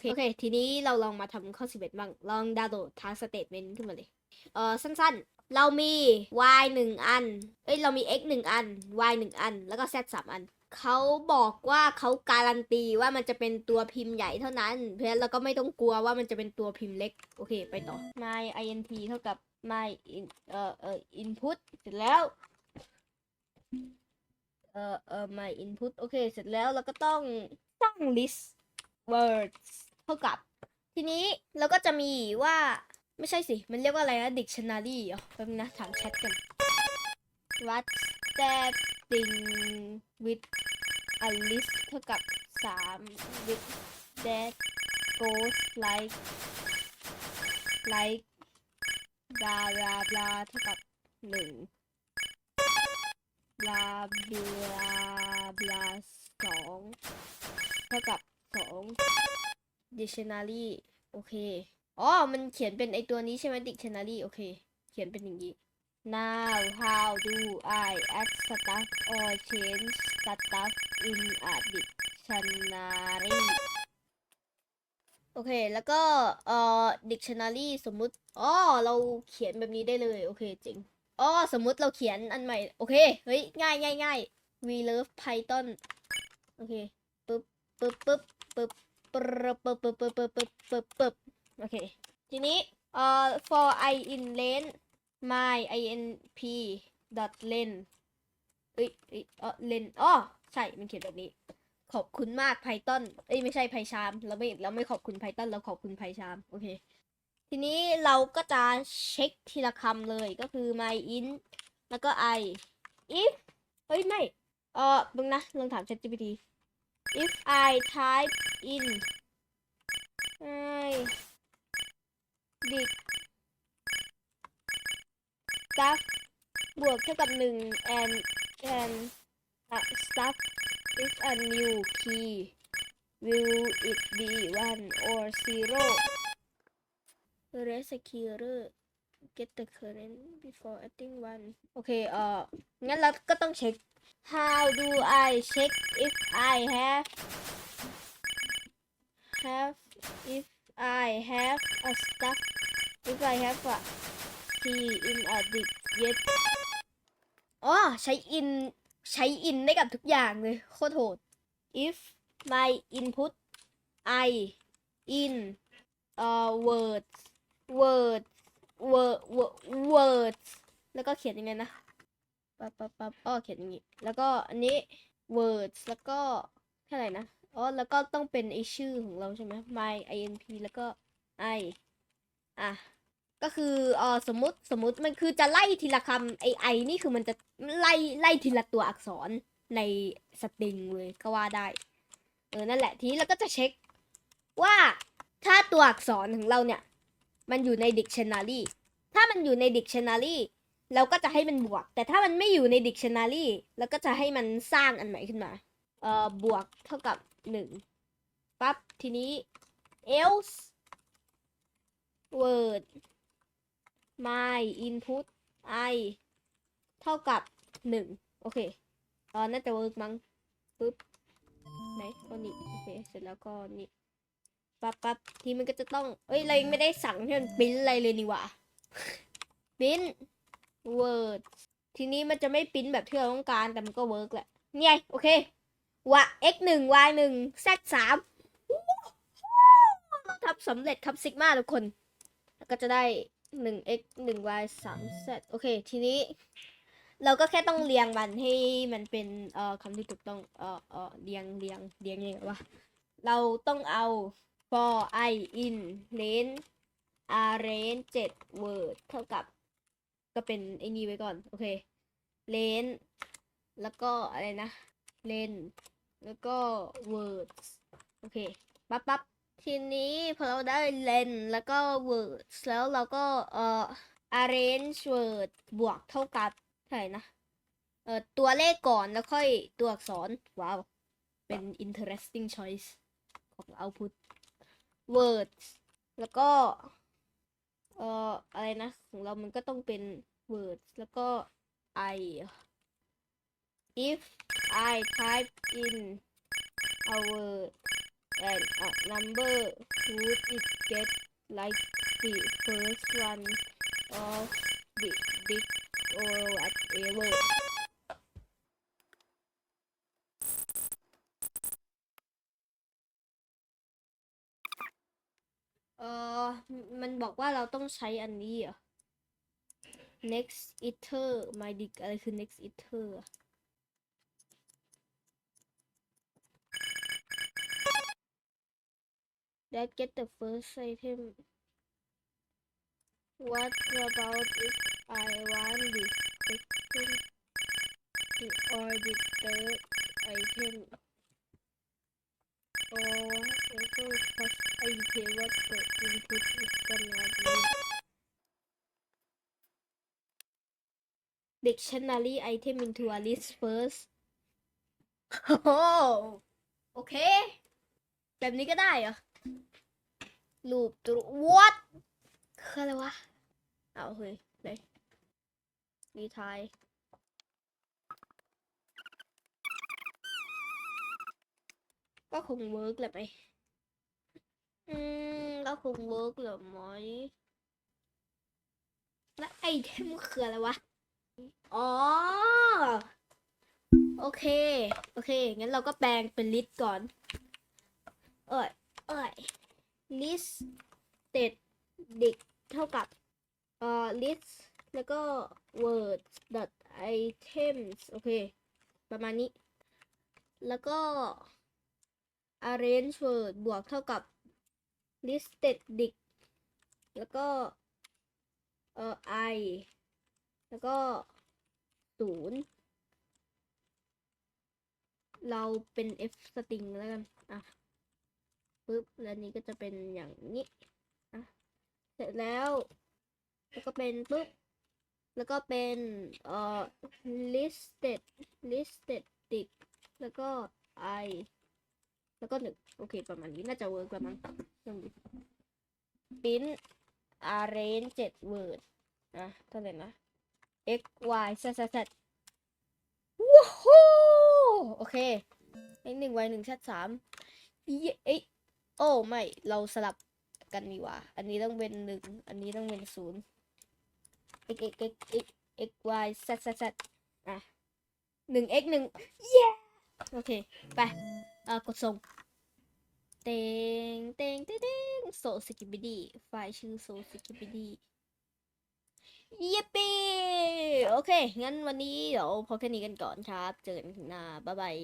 เค โอเค ทีนี้เราลองมาทำข้อสิบเอ็ดบ้าง ลองดาวน์โหลดทางสเตทเมนต์ขึ้นมาเลย เออสั้นๆ เรามี y หนึ่งอัน เอ้ย เรามี x หนึ่งอัน y หนึ่งอัน แล้วก็ z สามอัน เขาบอกว่าเขาการันตีว่ามันจะเป็นตัวพิมพ์ใหญ่เท่านั้น เพราะฉะนั้นเราก็ไม่ต้องกลัวว่ามันจะเป็นตัวพิมพ์เล็ก โอเค ไปต่อ my int เท่ากับ my in เอ่อเอ่อ input เสร็จแล้ว เอ่อเอ่อ my input โอเค เสร็จแล้วเราก็ต้องตั้ง list words เท่ากับ ทีนี้เราก็จะมีว่าไม่ใช่สิ มันเรียกว่าอะไรนะ dictionary เหรอแป๊บนึงนะถามแชทกัน what's that thing with a list เท่ากับ 3 with that goes like like blah blah blah เท่ากับ 1 blah blah blah สองเท่ากับสอง dictionary โอเค อ๋อ มันเขียนเป็นไอตัวนี้ใช่ไหม dictionary โอเค เขียนเป็นอย่างนี้ now how do I add stuff or change stuff in a dictionary โอเค แล้วก็เอ่อ dictionary สมมุติ อ๋อ เราเขียนแบบนี้ได้เลย โอเคเจ๋งอ๋อ สมมุติเราเขียนอันใหม่ โอเค เฮ้ย ง่ายง่ายง่าย we love python โอเค ปึ๊บ ปึ๊บ ปึ๊บ ปึ๊บ ปึ๊บปึ๊บปึ๊บปึ๊บปึ๊บปึ๊บปึ๊บปึ๊บโอเค ทีนี้เอ่อ for i in len my inp dot len เอ้ยเอ้ยเออ len อ๋อใช่ มันเขียนแบบนี้ ขอบคุณมาก Python เอ้ยไม่ใช่ PyCharm เราไม่เราไม่ขอบคุณ Python เราขอบคุณ PyCharm โอเค ทีนี้เราก็จะเช็คทีละคำเลยก็คือ my in แล้วก็ i if เฮ้ย ไม่ เออมึงนะลองถาม ChatGPT if I type in I dig stuff บวกเท่ากับหนึ่ง and and stuff is a new key will it be one or zero rescuer get the current before adding one โอเค เอ่อ งั้นเราก็ต้องเช็ค how do I check if I have have if I have a stuff if I have a key in a dict yet อ๋อใช้ in ใช้ in ได้กับทุกอย่างเลย โคตรโหด if my input I in uh words words word words แล้วก็เขียนยังไงนะ ปั๊บปั๊บปั๊บอ้อเขียนอย่างงี้ แล้วก็อันนี้ words แล้วก็เท่าไหร่นะ อ๋อ แล้วก็ต้องเป็นไอชื่อของเราใช่ไหม my inp แล้วก็ i อะ ก็คือเออสมมติสมมติมันคือจะไล่ทีละคำไอไอนี่คือมันจะไล่ไล่ทีละตัวอักษรในสตริงเลยก็ว่าได้ เออ นั่นแหละทีนี้เราก็จะเช็คว่าถ้าตัวอักษรของเราเนี่ย มันอยู่ใน dictionary ถ้ามันอยู่ใน dictionary เราก็จะให้มันบวก แต่ถ้ามันไม่อยู่ใน dictionary เราก็จะให้มันสร้างอันใหม่ขึ้นมา เอ่อ บวกเท่ากับหนึ่งปั๊บ ทีนี้ else word my input i เท่ากับหนึ่งโอเคเออน่าจะเวิร์กมั้งปึ๊บไหนก็นี่โอเค เสร็จแล้วก็นี่ปั๊บปั๊บทีมันก็จะต้อง เอ้ย เรายังไม่ได้สั่งให้มันปิ้นอะไรเลยนี่หว่าปิ้น word ทีนี้มันจะไม่ปิ้นแบบที่เราต้องการ แต่มันก็เวิร์กแหละนี่ยโอเคว่า x หนึ่ง y หนึ่ง z สามทำสำเร็จครับซิกมาทุกคน แล้วก็จะได้หนึ่ง x หนึ่ง y สาม z โอเค ทีนี้ เราก็แค่ต้องเรียงมันให้มันเป็นเอ่อคำที่ถูกต้องเอ่อเอ่อเรียงเรียงเรียงยังไงวะเราต้องเอา for i in range arrange 7 word เท่ากับ ก็เป็นไอ้นี่ไว้ก่อน โอเค range แล้วก็อะไรนะ len แล้วก็ words โอเค ปั๊บปั๊บทีนี้พอเราได้ len แล้วก็ words แล้วเราก็เอ่อ arrange word บวกเท่ากับเท่าไหร่นะ เอ่อ ตัวเลขก่อนแล้วค่อยตัวอักษร ว้าว เป็น interesting choice ของ output words แล้วก็ เอ่ออะไรนะ ของเรามันก็ต้องเป็น word แล้วก็ i if I type in a word and a number would it get like the first one of the big or whatever เออ มันบอกว่าเราต้องใช้อันนี้อะ next eater my d i c อะไรคือ next eater อะ that get the first item what about if I want the second or the third item whatever because I care what the input is gonna be dictionary item into a list first โอ้โอเค แบบนี้ก็ได้เหรอ รูปตัว what คืออะไรวะ เอาเฮ้ยเลยรีทายก็คงเวิร์กแหละไหม อืมก็คงเวิร์กแหละไหมแล้วไอเทมคืออะไรวะ อ๋อ โอเค โอเค งั้นเราก็แปลงเป็นลิสต์ก่อน เอ้ย เอ้ย list เต็ดเดิกเท่ากับ เอ่อ list แล้วก็ word dot items โอเค ประมาณนี้ แล้วก็ arrange word บวกเท่ากับ listed dic แล้วก็เอ่อ i แล้วก็ศูนย์เราเป็น f string แล้วกัน อะปึ๊บ แล้วนี้ก็จะเป็นอย่างนี้ อะ เสร็จแล้ว แล้วก็เป็นปึ๊บ แล้วก็เป็นเอ่อ listed listed dic แล้วก็ i แล้วก็หนึ่งโอเคประมาณนี้น่าจะเวิร์กประมาณลองดู print arrange เจ็ด word อะเท่าไหร่นะ x y z z z ว้าวโอเค x หนึ่ง y หนึ่ง z สามเย้เอ้ยโอ้ไม่ เราสลับกันนี่ว่า อันนี้ต้องเป็นหนึ่งอันนี้ต้องเป็นศูนย์ x x x x x y z z z อะหนึ่ง x หนึ่งเย้ โอเค ไป เอ่อกดส่ง เตงเตงเตงเตงโซสกิบิดีไฟล์ชื่อโซสกิบิดีเยปีโอเค งั้นวันนี้เดี๋ยวพอแค่นี้กันก่อนครับ เจอกันหน้า บ๊ายบาย